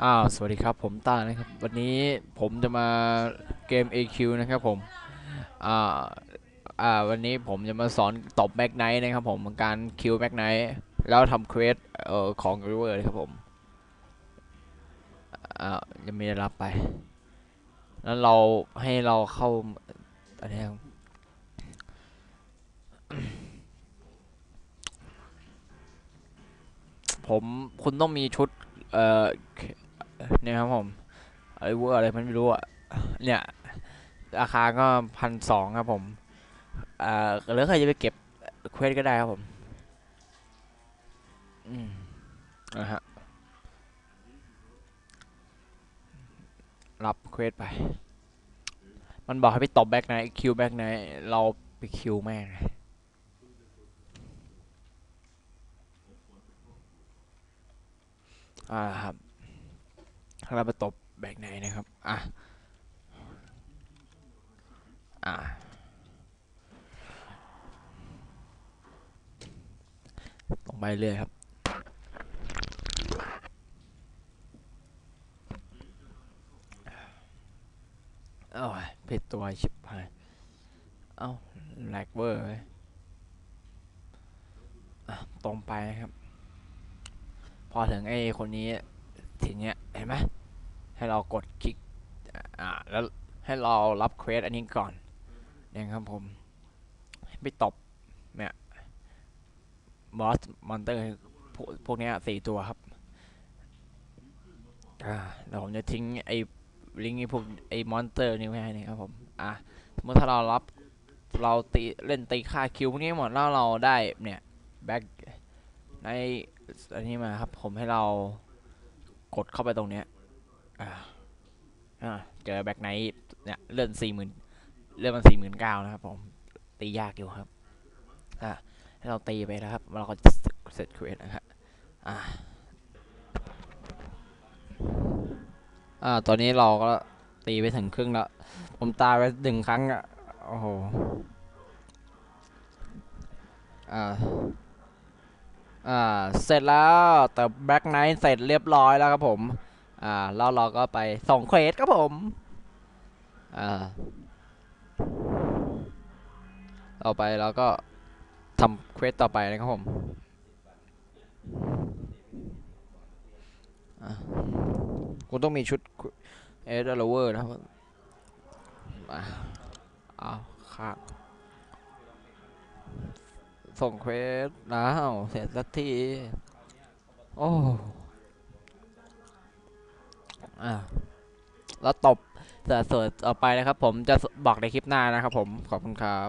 อ้าว สวัสดีครับ ผมต้านะครับ วันนี้ผมจะมาเกม AQ นะครับผม อ่า อ่า วันนี้ผมจะมาสอนตบแบ็กไนท์นะครับผม การคิวแบ็กไนท์แล้วทำเควสเอ่อของริเวอร์นะครับผม อ่ายังไม่ได้รับไป แล้วเราให้เราเข้า อันนี้ครับผมคุณต้องมีชุดเอ่อ เนี่ยครับผมไอ้เวอร์อะไรมันไม่รู้อะเนี่ยราคาก็พันสองครับผมอ่าหรือใครจะไปเก็บเควสก็ได้ครับผมอืมนะฮะรับเควสไป มันบอกให้ไปตบแบ็กไนท์คิวแบ็กไนท์เราไปคิวแม่งเลยอ่าครับ เราไปตบแบกไหนนะครับ อะ อะ ตรงไปเรื่อยครับเอ้ยผิดตัวชิบหาย เอ้าแลกเวอร์เลยตรงไปนะครับ พอถึงไอ้คนนี้ทีเนี้ย เห็นไหมให้เรากดคลิกอ่าแล้วให้เรารับเควสอันนี้ก่อนเนี่ยครับผมไปตบเนี่ยบอสมอนเตอร์พวกพวกนี้สี่ตัวครับอ่าเดี๋ยวผมจะทิ้งไอ้ลิงก์ไอ้พวกไอ้มอนเตอร์นี่ไว้ให้นะครับผมอะสมมติถ้าเรารับเราตีเล่นตีค่าคิวพวกนี้หมดแล้วเราได้เนี่ยแบ็คในอันนี้มาครับผมให้เรา กดเข้าไปตรงเนี้ยอ่าอ่าเจอแบ็คไนท์เนี่ยเลื่อนสี่หมื่นเลื่อนมันสี่หมื่นเก้านะครับผมตียากอยู่ครับอ่าให้เราตีไปนะครับเราก็เสร็จเควสนะครับอ่าอ่าตอนนี้เราก็ตีไปถึงครึ่งแล้ว ผมตายไปหนึ่งครั้งอะโอ้โหอ่า อ่าเสร็จแล้วแต่แบ็คไนท์เสร็จเรียบร้อยแล้วครับผมอ่าแล้วเราก็ไปส่งเควสครับผมอ่าต่อไปเราก็ทำเควสต่อไปนะครับผมอคุณต้องมีชุดเอเดอร์เวอร์นะครับอะเอาค่ะ ส่งเควสแล้วเสร็จสักทีโอ้อ่าแล้วตบแต่ส่วนต่อไปนะครับผมจะบอกในคลิปหน้านะครับผมขอบคุณครับ